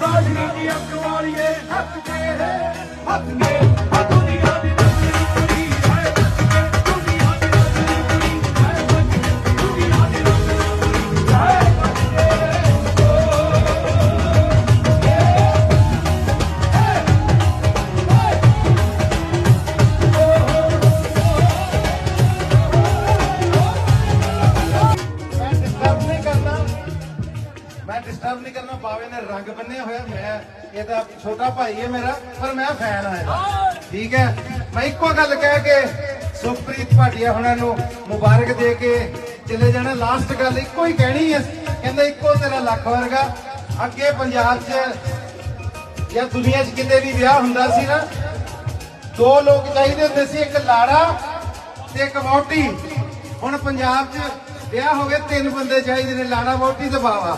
ਕਾਜ ਦੀ ਨੀ ਅੱਖ ਵਾਲੀਏ ਹੱਥ ਕੇ ਹੱਥ ਕੇ। ਮੈਂ ਡਿਸਟਰਬ ਨਹੀਂ ਕਰਨਾ, ਬਾਵੇ ਨੇ ਰੰਗ ਬੰਨਿਆ ਹੋਇਆ ਮੈਂ ਇਹਦਾ ਛੋਟਾ ਭਾਈ ਹੈ ਮੇਰਾ, ਪਰ ਮੈਂ ਫੈਨ ਆ ਠੀਕ ਹੈ? ਮੈਂ ਇੱਕੋ ਗੱਲ ਕਹਿ ਕੇ ਸੁਖਪ੍ਰੀਤ ਭਾਟੀਆ ਹੁਣਾਂ ਨੂੰ ਮੁਬਾਰਕ ਦੇ ਕੇ ਚਲੇ ਜਾਣਾ। ਲਾਸਟ ਗੱਲ ਇੱਕੋ ਹੀ ਕਹਿਣੀ ਹੈ। ਕਹਿੰਦਾ ਇੱਕੋ ਤੇਰਾ ਲੱਖ ਵਰਗਾ। ਅੱਗੇ ਪੰਜਾਬ 'ਚ ਜਾਂ ਦੁਨੀਆ 'ਚ ਕਿਤੇ ਵੀ ਵਿਆਹ ਹੁੰਦਾ ਸੀ ਨਾ, ਦੋ ਲੋਕ ਚਾਹੀਦੇ ਹੁੰਦੇ ਸੀ, ਇੱਕ ਲਾੜਾ ਤੇ ਇੱਕ ਵਹੁਟੀ। ਹੁਣ ਪੰਜਾਬ 'ਚ ਵਿਆਹ ਹੋ ਗਏ ਤਿੰਨ ਬੰਦੇ ਚਾਹੀਦੇ ਨੇ ਲਾੜਾ ਵੋਟੀ ਦਬਾਵਾ